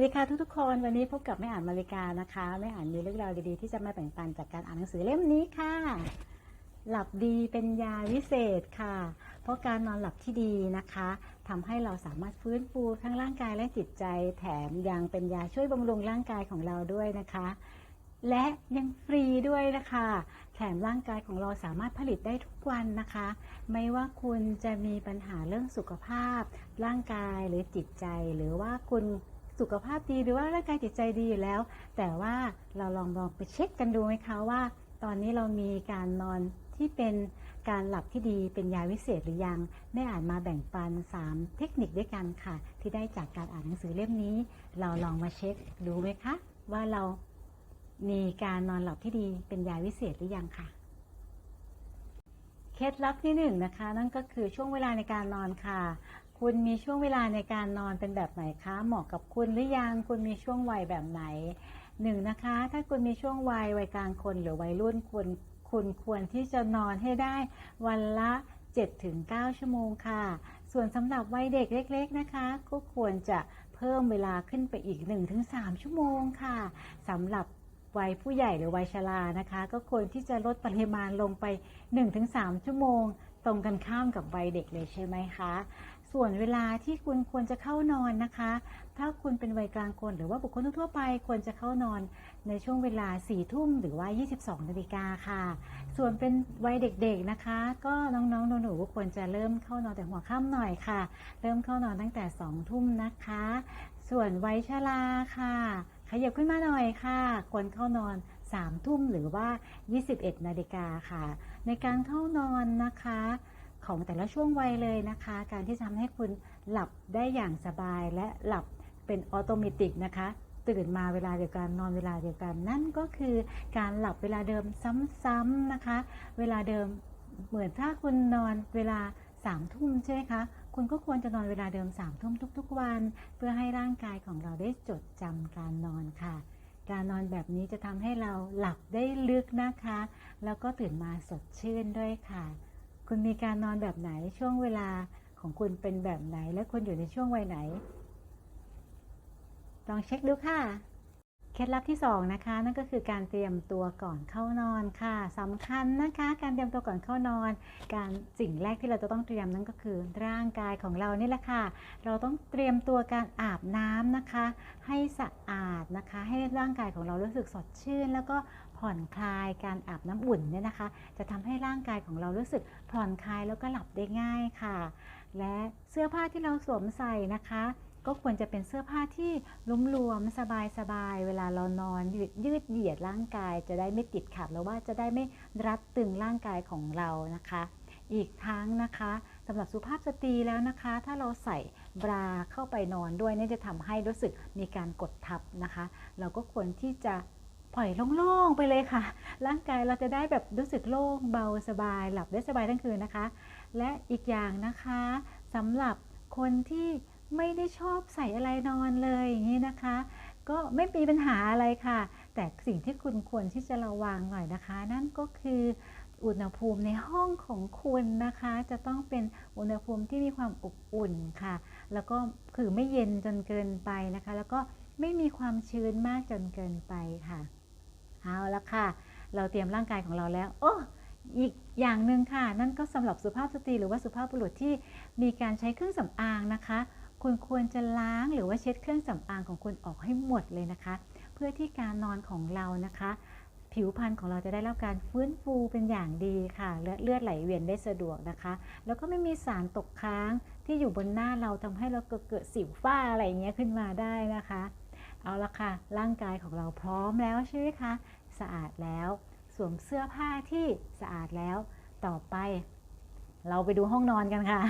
วัสดีค่ะทุกๆคนวันนี้พบกับแม่อ่านมาริกานะคะแม่อ่านมีเรื่องราวดีๆที่จะมาแบ่งปันจากการอ่านหนังสือเล่มนี้ค่ะ หลับดีเป็นยาวิเศษค่ะ เพราะการนอนหลับที่ดีนะคะทำให้เราสามารถฟื้นฟูทั้งร่างกายและจิตใจ แถมยังเป็นยาช่วยบำรุงร่างกายของเราด้วยนะคะ และยังฟรีด้วยนะคะ แถมร่างกายของเราสามารถผลิตได้ทุกวันนะคะ ไม่ว่าคุณจะมีปัญหาเรื่องสุขภาพ ร่างกายหรือจิตใจ หรือว่าคุณ สุขภาพดีหรือว่าร่างกายจิตใจดีอยู่แล้ว แต่ว่าเราลองลองไปเช็คกันดูไหมคะว่า ตอนนี้เรามีการนอนที่เป็นการหลับที่ดีเป็นยาวิเศษหรือยังได้อ่านมาแบ่งปัน 3 เทคนิคด้วยกันค่ะ ที่ได้จากการอ่านหนังสือเล่มนี้ เราลองมาเช็คดูไหมคะ ว่าเรามีการนอนหลับที่ดีเป็นยาวิเศษหรือยังค่ะเคล็ดลับที่หนึ่งนะคะ นั่นก็คือช่วงเวลาในการนอนค่ะ คุณมีช่วงเวลาในการนอนเป็นแบบไหนคะ เหมาะกับคุณหรือยัง คุณมีช่วงวัยแบบไหนหนึ่งนะคะ ถ้าคุณมีช่วงวัยวัยกลางคนหรือวัยรุ่นคุณคุณควรที่จะนอนให้ได้วันละ 7-9 ชั่วโมงค่ะ ส่วนสำหรับวัยเด็กเล็ก ๆนะคะ ก็ควรจะเพิ่มเวลาขึ้นไปอีก 1-3 ชั่วโมงค่ะสำหรับวัยผู้ใหญ่หรือวัยชรานะคะ ก็ควรที่จะลดปริมาณลงไป 1-3 ชั่วโมง ตรงกันข้ามกับวัยเด็กเลยใช่ไหมคะ ส่วนเวลาที่คุณควรจะเข้านอนนะคะ ถ้าคุณเป็นวัยกลางคนหรือว่าบุคคลทั่วไปควรจะเข้านอนในช่วงเวลา4ทุ่มหรือว่า 22นาฬิกาค่ะ ส่วนเป็นวัยเด็กๆนะคะ ก็น้องๆหนูๆควรจะเริ่มเข้านอนแต่หัวค่ำหน่อยค่ะ เริ่มเข้านอนตั้งแต่2ทุ่มนะคะ ส่วนวัยชราค่ะขยับขึ้นมาหน่อยค่ะ ควรเข้านอน3ทุ่มหรือว่า 21นาฬิกาค่ะ ในการเข้านอนนะคะ ของแต่ละช่วงวัยเลยนะคะ การที่จะทำให้คุณหลับได้อย่างสบายและหลับเป็นออโตเมติกนะคะตื่นมาเวลาเดียวกันนอนเวลาเดียวกันนั่นก็คือการหลับเวลาเดิมซ้ำๆนะคะ เวลาเดิมเหมือนถ้าคุณนอนเวลาสามทุ่มใช่ไหมคะคุณก็ควรจะนอนเวลาเดิมสามทุ่มทุก ๆ วัน เพื่อให้ร่างกายของเราได้จดจำการนอนค่ะ การนอนแบบนี้จะทำให้เราหลับได้ลึกนะคะ แล้วก็ตื่นมาสดชื่นด้วยค่ะ คุณมีการนอนแบบไหนช่วงเวลาของคุณเป็นแบบไหน และคุณอยู่ในช่วงวัยไหน ลองเช็คดูค่ะ เคล็ดลับที่สองนะคะ นั่นก็คือการเตรียมตัวก่อนเข้านอนค่ะสำคัญนะคะ การเตรียมตัวก่อนเข้านอน การสิ่งแรกที่เราจะต้องเตรียมนั่นก็คือร่างกายของเรานี่แหละค่ะ เราต้องเตรียมตัวการอาบน้ำนะคะ ให้สะอาดนะคะ ให้ร่างกายของเรารู้สึกสดชื่น แล้วก็ ผ่อนคลายการอาบน้ำอุ่นเนี่ยนะคะ จะทำให้ร่างกายของเรารู้สึกผ่อนคลายแล้วก็หลับได้ง่ายค่ะ และเสื้อผ้าที่เราสวมใส่นะคะ ก็ควรจะเป็นเสื้อผ้าที่ลุ่มรวมสบายสบายๆ เวลาเรานอนยืดยืดเหยียดร่างกายจะได้ไม่ติดขัดแล้วว่าจะได้ไม่รัดตึงร่างกายของเรานะคะอีกทั้งนะคะสำหรับสุภาพสตรีแล้วนะคะ ถ้าเราใส่บราเข้าไปนอนด้วยเนี่ยจะทำให้รู้สึกมีการกดทับนะคะ เราก็ควรที่จะ ปล่อยโล่งๆไปเลยค่ะ ร่างกายเราจะได้แบบรู้สึกโล่งเบาสบาย หลับได้สบายทั้งคืนนะคะ และอีกอย่างนะคะสำหรับคนที่ไม่ได้ชอบใส่อะไรนอนเลยอย่างนี้นะคะ ก็ไม่มีปัญหาอะไรค่ะ แต่สิ่งที่คุณควรที่จะระวังหน่อยนะคะ นั่นก็คืออุณหภูมิในห้องของคุณนะคะ จะต้องเป็นอุณหภูมิที่มีความอบอุ่นค่ะ แล้วก็คือไม่เย็นจนเกินไปนะคะ แล้วก็ไม่มีความชื้นมากจนเกินไปค่ะ เอาละค่ะ เราเตรียมร่างกายของเราแล้ว โอ้อีกอย่างหนึ่งค่ะ นั่นก็สำหรับสุภาพสตรีหรือว่าสุภาพบุรุษที่มีการใช้เครื่องสำอางนะคะ คุณควรจะล้างหรือว่าเช็ดเครื่องสำอางของคุณออกให้หมดเลยนะคะ เพื่อที่การนอนของเรานะคะ ผิวพรรณของเราจะได้รับการฟื้นฟูเป็นอย่างดีค่ะและเลือดไหลเวียนได้สะดวกนะคะ แล้วก็ไม่มีสารตกค้างที่อยู่บนหน้าเราทำให้เราเกิดสิวฝ้าอะไรอย่างเงี้ยขึ้นมาได้นะคะ เอาละค่ะ ร่างกายของเราพร้อมแล้วใช่ไหมคะ สะอาดแล้ว สวมเสื้อผ้าที่สะอาดแล้ว ต่อไป เราไปดูห้องนอนกันค่ะ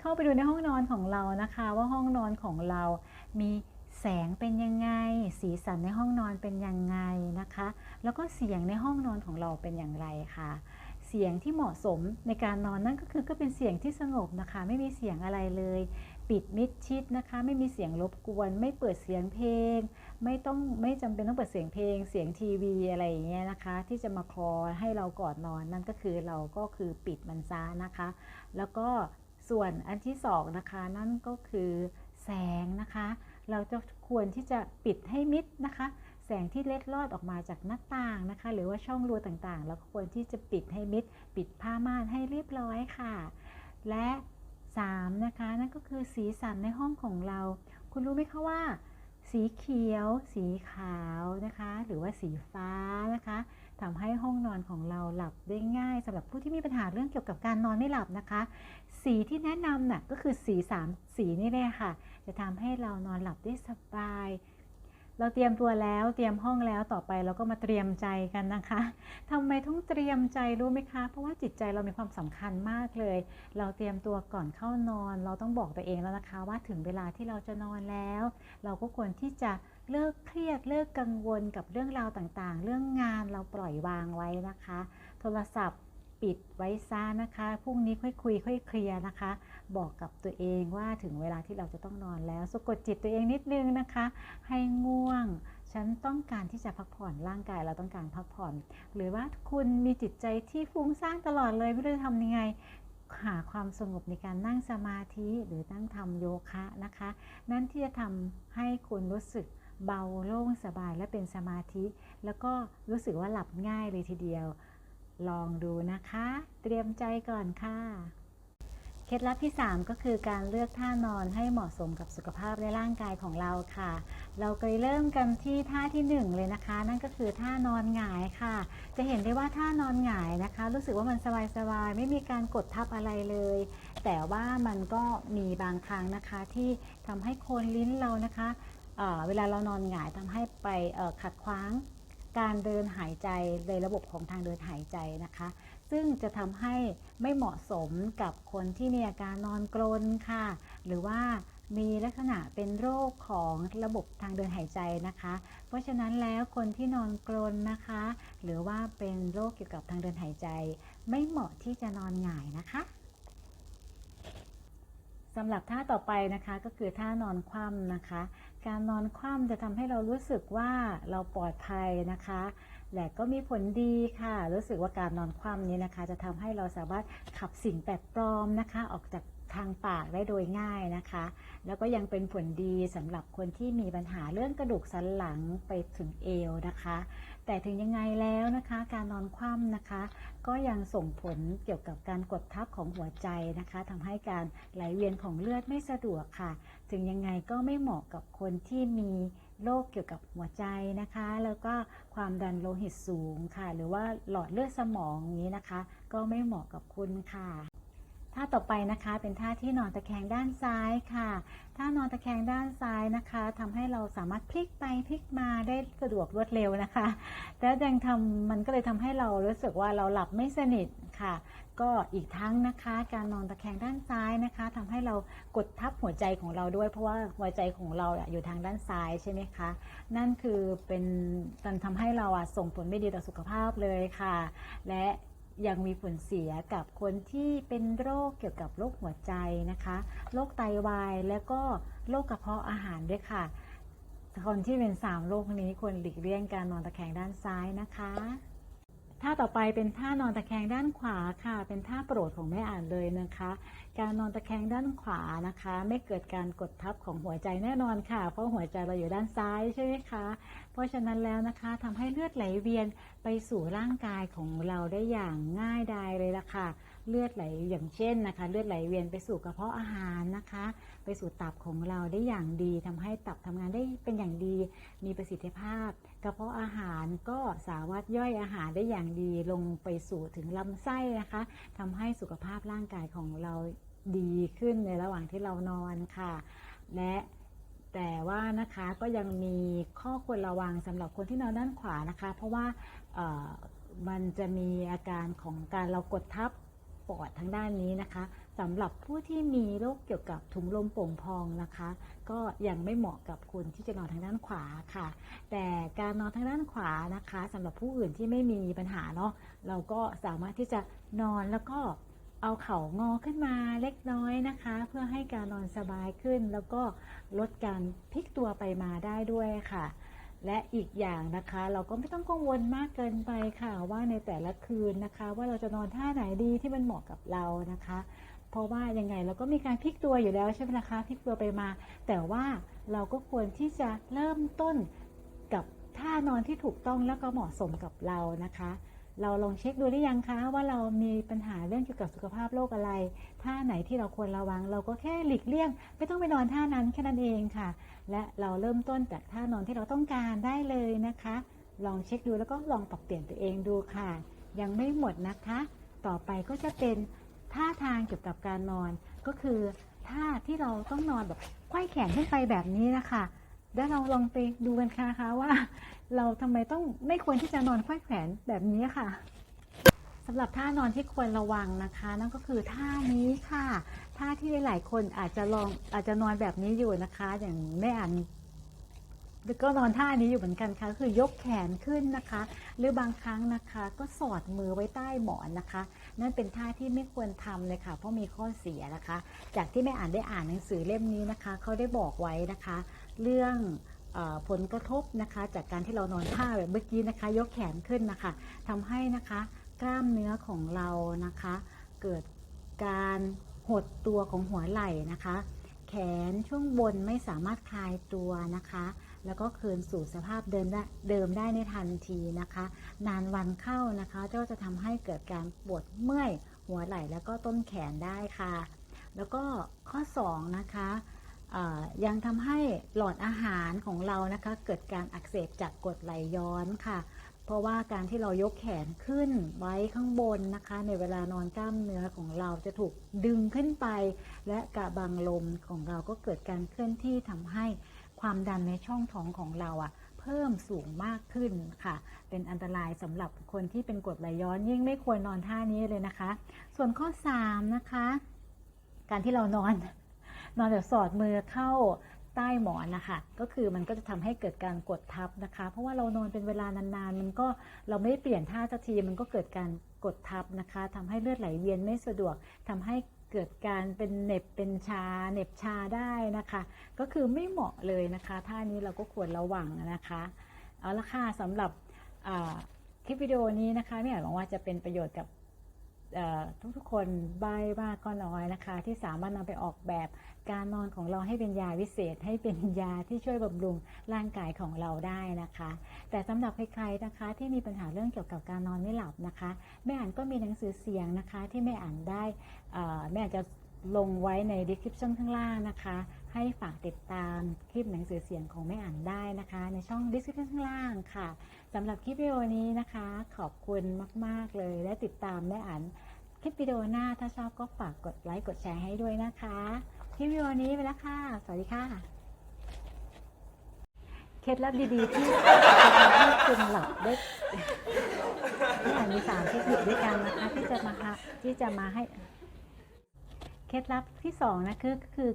เข้าไปดูในห้องนอนของเรานะคะ ว่าห้องนอนของเรา มีแสงเป็นยังไง สีสันในห้องนอนเป็นยังไงนะคะ แล้วก็เสียงในห้องนอนของเราเป็นอย่างไรค่ะเสียงที่เหมาะสมในการนอนนั่นก็คือก็เป็นเสียงที่สงบนะคะ ไม่มีเสียงอะไรเลย ปิดมิดชิดนะคะ ไม่มีเสียงรบกวน ไม่เปิดเสียงเพลง ไม่ต้องไม่จำเป็นต้องเปิดเสียงเพลง เสียงทีวีอะไรอย่างเงี้ยนะคะ ที่จะมาคลอให้เราก่อนนอนนั่นก็คือเราก็คือปิดมันซะนะคะ แล้วก็ส่วนอันที่สองนะคะนั่นก็คือแสงนะคะ เราจะควรที่จะปิดให้มิดนะคะแสงที่เล็ดลอดออกมาจากหน้าต่างนะคะ หรือว่าช่องรูต่างๆ เราก็ควรที่จะปิดให้มิด ปิดผ้าม่านให้เรียบร้อยค่ะ และ 3 นะคะ นั่นก็คือสีสันในห้องของเรา คุณรู้ไหมคะว่า สีเขียว สีขาวนะคะ หรือว่าสีฟ้านะคะทำให้ห้องนอนของเราหลับได้ง่ายสำหรับผู้ที่มีปัญหาเรื่องเกี่ยวกับการนอนไม่หลับนะคะ สีที่แนะนำน่ะก็คือสีสามสีนี่เลยค่ะ จะทำให้เรานอนหลับได้สบาย เราเตรียมตัวแล้วเตรียมห้องแล้วต่อไปเราก็มาเตรียมใจกันนะคะทำไมต้องเตรียมใจรู้ไหมคะ เพราะว่าจิตใจเรามีความสำคัญมากเลย เราเตรียมตัวก่อนเข้านอน เราต้องบอกตัวเองแล้วนะคะ ว่าถึงเวลาที่เราจะนอนแล้ว เราก็ควรที่จะเลิกเครียดเลิกกังวลกับเรื่องราวต่างๆ เรื่องงานเราปล่อยวางไว้นะคะ โทรศัพท์ปิดไว้ซะนะคะพรุ่งนี้ค่อยคุยค่อยเคลียร์นะคะ บอกกับตัวเองว่าถึงเวลาที่เราจะต้องนอนแล้วสะกดจิตตัวเองนิดนึงนะคะ ให้ง่วง ฉันต้องการที่จะพักผ่อนร่างกายเราต้องการพักผ่อน หรือว่าคุณมีจิตใจที่ฟุ้งซ่านตลอดเลยไม่รู้จะทำยังไงหาความสงบในการนั่งสมาธิหรือนั่งทำโยคะนะคะ นั่นที่จะทำให้คุณรู้สึกเบาโล่งสบายและเป็นสมาธิ แล้วก็รู้สึกว่าหลับง่ายเลยทีเดียว ลองดูนะคะ เตรียมใจก่อนค่ะ เคล็ดลับที่ 3 ก็คือการเลือกท่านอนให้เหมาะสมกับสุขภาพและร่างกายของเราค่ะ เราเลยเริ่มกันที่ท่าที่ 1 เลยนะคะ นั่นก็คือท่านอนหงายค่ะ จะเห็นได้ว่าท่านอนหงายนะคะ รู้สึกว่ามันสบายๆไม่มีการกดทับอะไรเลย แต่ว่ามันก็มีบางครั้งนะคะที่ทำให้โคนลิ้นเรานะคะเเวลาเรานอนหงายทำให้ไปขัดขวางการเดินหายใจในระบบของทางเดินหายใจนะคะ ซึ่งจะทำให้ไม่เหมาะสมกับคนที่มีอาการนอนกรนค่ะ หรือว่ามีลักษณะเป็นโรคของระบบทางเดินหายใจนะคะ เพราะฉะนั้นแล้วคนที่นอนกรนนะคะ หรือว่าเป็นโรคเกี่ยวกับทางเดินหายใจ ไม่เหมาะที่จะนอนหงายนะคะสำหรับท่าต่อไปนะคะก็คือท่านอนคว่ำนะคะ การนอนคว่ำจะทำให้เรารู้สึกว่าเราปลอดภัยนะคะ และก็มีผลดีค่ะ รู้สึกว่าการนอนคว่ำนี้นะคะ จะทำให้เราสามารถขับสิ่งแปลกปลอมนะคะ ออกจากทางปากได้โดยง่ายนะคะ แล้วก็ยังเป็นผลดีสำหรับคนที่มีปัญหาเรื่องกระดูกสันหลังไปถึงเอวนะคะ แต่ถึงยังไงแล้วนะคะ การนอนคว่ำนะคะ ก็ยังส่งผลเกี่ยวกับการกดทับของหัวใจนะคะทำให้การไหลเวียนของเลือดไม่สะดวกค่ะ ถึงยังไงก็ไม่เหมาะกับคนที่มี โรคเกี่ยวกับหัวใจนะคะ แล้วก็ความดันโลหิตสูงค่ะ หรือว่าหลอดเลือดสมองนี้นะคะ ก็ไม่เหมาะกับคุณค่ะท่าต่อไปนะคะเป็นท่าที่นอนตะแคงด้านซ้ายค่ะ ถ้านอนตะแคงด้านซ้ายนะคะทำให้เราสามารถพลิกไปพลิกมาได้สะดวกรวดเร็วนะคะแล้วยังทำมันก็เลยทำให้เรารู้สึกว่าเราหลับไม่สนิทค่ะ ก็อีกทั้งนะคะการนอนตะแคงด้านซ้ายนะคะทำให้เรากดทับหัวใจของเราด้วย เพราะว่าหัวใจของเราอยู่ทางด้านซ้ายใช่ไหมคะนั่นคือเป็นมันทำให้เราส่งผลไม่ดีต่อสุขภาพเลยค่ะ และยังมีผลเสียกับคนที่เป็นโรคเกี่ยวกับโรคหัวใจนะคะโรคไตวายแล้วก็โรคกระเพาะอาหารด้วยค่ะคนที่เป็นสามโรคนี้ควรหลีกเลี่ยงการนอนตะแคงด้านซ้ายนะคะ ท่าต่อไปเป็นท่านอนตะแคงด้านขวาค่ะ เป็นท่าโปรดของแม่อ่านเลยนะคะ การนอนตะแคงด้านขวานะคะ ไม่เกิดการกดทับของหัวใจแน่นอนค่ะ เพราะหัวใจเราอยู่ด้านซ้ายใช่ไหมคะ เพราะฉะนั้นแล้วนะคะทำให้เลือดไหลเวียนไปสู่ร่างกายของเราได้อย่างง่ายดายเลยล่ะค่ะ เลือดไหลอย่างเช่นนะคะ เลือดไหลเวียนไปสู่กระเพาะอาหารนะคะ ไปสู่ตับของเราได้อย่างดีทำให้ตับทำงานได้เป็นอย่างดี มีประสิทธิภาพ กระเพาะอาหารก็สามารถย่อยอาหารได้อย่างดีลงไปสู่ถึงลำไส้นะคะทำให้สุขภาพร่างกายของเราดีขึ้นในระหว่างที่เรานอนค่ะ และแต่ว่านะคะก็ยังมีข้อควรระวังสำหรับคนที่นอนด้านขวานะคะ เพราะว่ามันจะมีอาการของการเรากดทับปอดทางด้านนี้นะคะ สำหรับผู้ที่มีโรคเกี่ยวกับถุงลมโป่งพองนะคะ ก็ยังไม่เหมาะกับคุณที่จะนอนทางด้านขวาค่ะ แต่การนอนทางด้านขวานะคะสำหรับผู้อื่นที่ไม่มีปัญหาเนาะเราก็สามารถที่จะนอนแล้วก็เอาเข่างอขึ้นมาเล็กน้อยนะคะ เพื่อให้การนอนสบายขึ้น แล้วก็ลดการพลิกตัวไปมาได้ด้วยค่ะและอีกอย่างนะคะ เราก็ไม่ต้องกังวลมากเกินไปค่ะ ว่าในแต่ละคืนนะคะ ว่าเราจะนอนท่าไหนดีที่มันเหมาะกับเรานะคะ เพราะว่ายังไงเราก็มีการพลิกตัวอยู่แล้วใช่ไหมนะคะพลิกตัวไปมา แต่ว่าเราก็ควรที่จะเริ่มต้นกับท่านอนที่ถูกต้องแล้วก็เหมาะสมกับเรานะคะ เราลองเช็คดูหรือยังคะว่าเรามีปัญหาเรื่องเกี่ยวกับสุขภาพโรคอะไรท่าไหนที่เราควรระวัง เราก็แค่หลีกเลี่ยง ไม่ต้องไปนอนท่านั้นแค่นั้นเองค่ะ และเราเริ่มต้นจากท่านอนที่เราต้องการได้เลยนะคะ ลองเช็คดูแล้วก็ลองปรับเปลี่ยนตัวเองดูค่ะ ยังไม่หมดนะคะ ต่อไปก็จะเป็น ท่าทางเกี่ยวกับการนอนก็คือท่าที่เราต้องนอนแบบไขว้แขนขึ้นไปแบบนี้นะคะแล้วเราลองไปดูกันค่ะคะว่า เราทำไมต้องไม่ควรที่จะนอนไขว้แขนแบบนี้ค่ะสำหรับท่านอนที่ควรระวังนะคะ นั่นก็คือท่านี้ค่ะ ท่าที่หลายคนอาจจะลองอาจจะนอนแบบนี้อยู่นะคะ อย่างแม่อัน แล้วก็นอนท่านี้อยู่เหมือนกันค่ะคือยกแขนขึ้นนะคะ หรือบางครั้งนะคะก็สอดมือไว้ใต้หมอนนะคะ นั่นเป็นท่าที่ไม่ควรทำเลยค่ะ เพราะมีข้อเสียนะคะ จากที่แม่อ่านได้อ่านหนังสือเล่มนี้นะคะเขาได้บอกไว้นะคะ เรื่องผลกระทบนะคะ จากการที่เรานอนท่าแบบเมื่อกี้นะคะ ยกแขนขึ้นนะคะทำให้นะคะกล้ามเนื้อของเรานะคะ เกิดการหดตัวของหัวไหล่นะคะ แขนช่วงบนไม่สามารถคลายตัวนะคะ แล้วก็คืนสู่สภาพเดิมได้เดิมได้ในทันทีนะคะ นานวันเข้านะคะก็จะทำให้เกิดการปวดเมื่อยหัวไหล่แล้วก็ต้นแขนได้ค่ะ แล้วก็ข้อ 2 นะคะยังทำให้หลอดอาหารของเรานะคะ เกิดการอักเสบจากกรดไหลย้อนค่ะ เพราะว่าการที่เรายกแขนขึ้นไว้ข้างบนนะคะ ในเวลานอนกล้ามเนื้อของเราจะถูกดึงขึ้นไป และกระบังลมของเราก็เกิดการเคลื่อนที่ทำให้ ความดันในช่องท้องของเราอะเพิ่มสูงมากขึ้นค่ะ เป็นอันตรายสำหรับคนที่เป็นกรดไหลย้อนยิ่งไม่ควรนอนท่านี้เลยนะคะ ส่วนข้อ 3 นะคะ การที่เรานอน นอนแบบสอดมือเข้าใต้หมอนนะคะก็คือมันก็จะทำให้เกิดการกดทับนะคะ เพราะว่าเรานอนเป็นเวลานานๆ มันก็เราไม่ได้เปลี่ยนท่าสักทีมันก็เกิดการกดทับนะคะทำให้เลือดไหลเวียนไม่สะดวกทำให้ เกิดการเป็นเหน็บเป็นชาเหน็บชาได้นะคะ ก็คือไม่เหมาะเลยนะคะ ท่านี้เราก็ควรระวังนะคะเอาละค่ะสำหรับคลิปวิดีโอนี้นะคะไม่อยากหวังว่าจะเป็นประโยชน์กับ ทุกๆคนใบมาก็น้อยนะคะ ที่สามารถนำไปออกแบบการนอนของเราให้เป็นยาวิเศษ ให้เป็นยาที่ช่วยบำรุงร่างกายของเราได้นะคะ แต่สำหรับใครๆนะคะที่มีปัญหาเรื่องเกี่ยวกับการนอนไม่หลับนะคะแม่อ่านก็มีหนังสือเสียงนะคะ ที่แม่อ่านได้อ่อแม่อานจะลงไว้ใน description ข้างล่างนะคะ ให้ฝากติดตามคลิปหนังสือเสียงของแม่อ่านได้นะคะ ในช่อง description ข้างล่างค่ะ สำหรับคลิปวิดีโอนี้นะคะ ขอบคุณมาก ๆ เลย และติดตามแม่อ่านคลิปวิดีโอหน้าถ้าชอบก็ฝากกดไลค์กดแชร์ให้ด้วยนะคะคลิปวิดีโอนี้ไปแล้วค่ะ สวัสดีค่ะ เคล็ดลับดีๆที่จะทำให้คุณหลับได้แม่อ่านมีสามเทคนิคด้วยกันนะคะที่จะมาที่จะมาให้ เคล็ดลับที่สองนะคือคือ